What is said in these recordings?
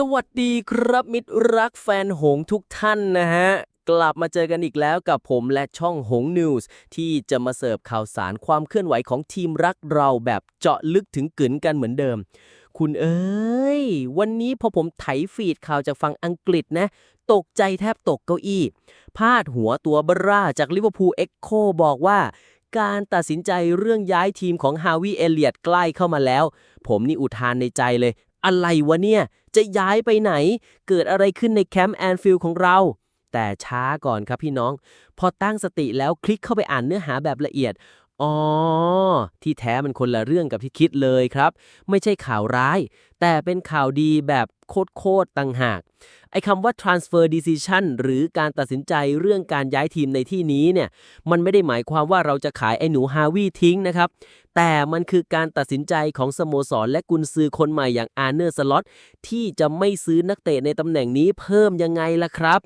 สวัสดีครับมิตรรักแฟนหงทุกท่านนะฮะ กลับมาเจอกันอีกแล้วกับผมและช่องหงนิวส์ที่จะมาเสิร์ฟข่าวสารความเคลื่อนไหวของทีมรักเราแบบเจาะลึกถึงกึนกันเหมือนเดิม คุณเอ้ย วันนี้พอผมไถฟีดข่าวจากฝั่งอังกฤษนะ ตกใจแทบตกเก้าอี้ พาดหัวตัวบร่าจากลิเวอร์พูลเอ็กโคบอกว่าการตัดสินใจเรื่องย้ายทีมของฮาวิเอเลียดใกล้เข้ามาแล้ว ผมนี่อุทานในใจเลย อะไรวะเนี่ย จะย้ายไปไหน เกิดอะไรขึ้นในแคมป์แอนฟิลด์ของเรา แต่ช้าก่อนครับพี่น้อง พอตั้งสติแล้วคลิกเข้าไปอ่านเนื้อหาแบบละเอียด อ๋อ ที่แท้มันคนละเรื่องกับที่คิดเลยครับ ไม่ใช่ข่าวร้าย แต่เป็นข่าวดีแบบโคตรๆต่างหาก ไอ้คำว่า transfer decision หรือการตัดสินใจเรื่องการย้ายทีมในที่นี้เนี่ย มันไม่ได้หมายความว่าเราจะขายไอ้หนูฮาวิทิ้งนะครับ แต่มันคือการตัดสินใจของสโมสร และกุนซือคนใหม่อย่างอาร์เนอร์สล็อตที่จะไม่ซื้อนักเตะในตำแหน่งนี้เพิ่มยังไงล่ะครับ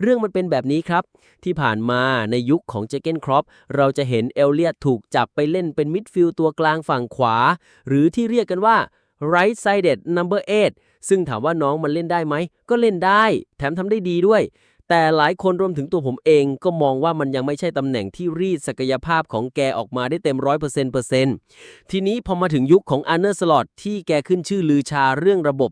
เรื่องมันเป็นแบบนี้ครับ ที่ผ่านมาในยุคของเจเกนครอปเราจะเห็นเอลเลียตถูกจับไปเล่นเป็นมิดฟิลด์ตัวกลางฝั่งขวา หรือที่เรียกกันว่า right sided number 8ซึ่งถามว่าน้องมันเล่นได้ไหม ก็เล่นได้ แถมทำได้ดีด้วย แต่หลายคนรวมถึงตัวผมเองก็มองว่ามันยังไม่ใช่ตำแหน่งที่รีดศักยภาพของแกออกมาได้เต็มร้อยเปอร์เซ็นต์เปอร์เซ็นต์ทีนี้พอมาถึงยุคของอาร์เนอร์สลอตที่แกขึ้นชื่อลือชาเรื่องระบบ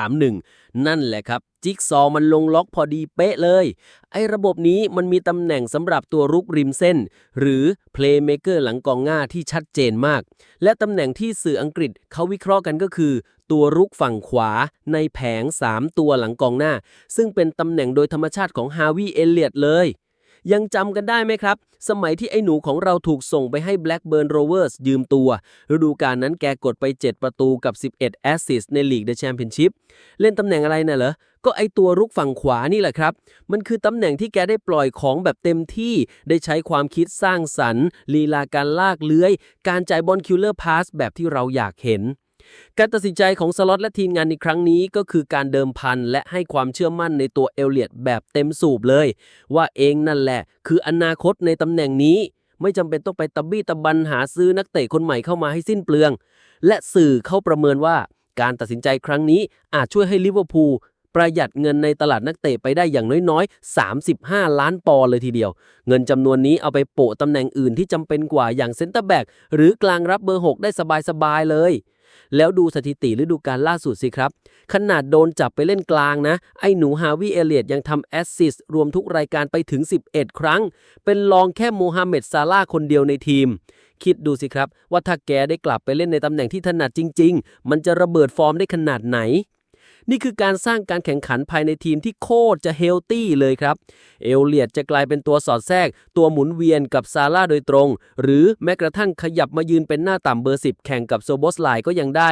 4-2-3-1 นั่นแหละครับ จิ๊กซอว์มันลงล็อกพอดีเป๊ะเลย ไอ้ระบบนี้มันมีตำแหน่งสำหรับตัวรุกริมเส้น หรือเพลย์เมเกอร์หลังกองหน้าที่ชัดเจนมาก และตำแหน่งที่สื่ออังกฤษเขาวิเคราะห์กันก็คือ ตัวรุกฝั่งขวาในแผง 3 ตัวหลังกองหน้า ซึ่งเป็นตำแหน่งโดยธรรมชาติของฮาวิเอเลียตเลย ยังจำกันได้ไหมครับ สมัยที่ไอ้หนูของเราถูกส่งไปให้ Blackburn Rovers ยืมตัว ฤดูกาลนั้นแกกดไป 7 ประตูกับ 11 แอสซิสในลีกเดอะแชมเปี้ยนชิพเล่นตำแหน่งอะไรน่ะเหรอ ก็ไอตัวรุกฝั่งขวานี่แหละครับ มันคือตำแหน่งที่แกได้ปล่อยของแบบเต็มที่ได้ใช้ความคิดสร้างสรรค์ลีลาการลากเลื้อย การจ่ายบอลคิลเลอร์พาสแบบที่เราอยากเห็น การตัดสินใจของสล็อตและทีมงานในครั้งนี้ก็คือการเดิมพันและให้ความเชื่อมั่นในตัวเอลเลียดแบบเต็มสูบเลย ว่าเองนั่นแหละ คืออนาคตในตำแหน่งนี้ ไม่จำเป็นต้องไปตะบี้ตะบันหาซื้อนักเตะคนใหม่เข้ามาให้สิ้นเปลือง และสื่อเข้าประเมินว่า การตัดสินใจครั้งนี้อาจช่วยให้ลิเวอร์พูลประหยัดเงินในตลาดนักเตะไปได้อย่างน้อยๆ 35 ล้านปอนด์เลยทีเดียว เงินจำนวนนี้เอาไปโปะตำแหน่งอื่นที่จำเป็นกว่าอย่างเซนเตอร์แบ็กหรือกลางรับเบอร์ 6 ได้สบายๆเลย แล้วดูสถิติฤดูกาลล่าสุดสิครับ ขนาดโดนจับไปเล่นกลางนะ ไอ้หนูฮาวิเอเลียดยังทำแอสซิสรวมทุกรายการไปถึง 11 ครั้ง เป็นรองแค่โมฮัมเหม็ดซาลาคนเดียวในทีม คิดดูสิครับ ว่าถ้าแกได้กลับไปเล่นในตำแหน่งที่ถนัดจริง ๆ มันจะระเบิดฟอร์มได้ขนาดไหน นี่คือการสร้างการแข่งขันภายในทีมที่โคตรจะเฮลตี้เลยครับ เอลเลียดจะกลายเป็นตัวสอดแทรก ตัวหมุนเวียนกับซาร่าโดยตรง หรือแม้กระทั่งขยับมายืนเป็นหน้าต่ำเบอร์ 10 แข่งกับโซโบสไลก็ยังได้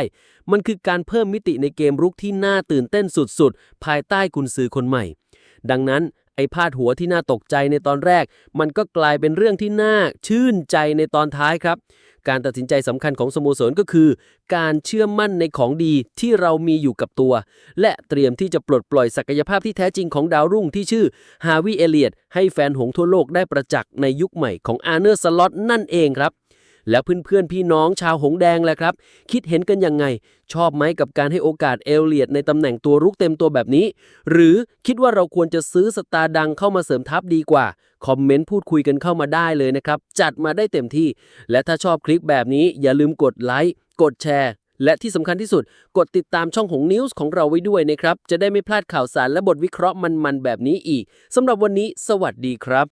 มันคือการเพิ่มมิติในเกมรุกที่น่าตื่นเต้นสุดๆ ภายใต้กุนซือคนใหม่ ดังนั้นไอ้พาดหัวที่น่าตกใจในตอนแรก มันก็กลายเป็นเรื่องที่น่าชื่นใจในตอนท้ายครับ การตัดสินใจสำคัญของสโมสรก็คือ การเชื่อมั่นในของดีที่เรามีอยู่กับตัว และเตรียมที่จะปลดปล่อยศักยภาพที่แท้จริงของดาวรุ่งที่ชื่อฮาวิเอเลียดให้แฟนหงทั่วโลกได้ประจักษ์ในยุคใหม่ของอาร์เนอร์สล็อตนั่นเองครับ แล้วเพื่อนๆพี่น้องชาวหงแดงแหละครับ คิดเห็นกันยังไง ชอบไหมกับการให้โอกาสเอลเลียดในตำแหน่งตัวรุกเต็มตัวแบบนี้ หรือคิดว่าเราควรจะซื้อสตาร์ดังเข้ามาเสริมทัพดีกว่า คอมเมนต์พูดคุยกันเข้ามาได้เลยนะครับ จัดมาได้เต็มที่ และถ้าชอบคลิปแบบนี้อย่าลืมกดไลค์กดแชร์และที่สำคัญที่สุด กดติดตามช่องหงนิวส์ของเราไว้ด้วยนะครับ จะได้ไม่พลาดข่าวสารและบทวิเคราะห์มันๆแบบนี้อีกสำหรับวันนี้ สวัสดีครับ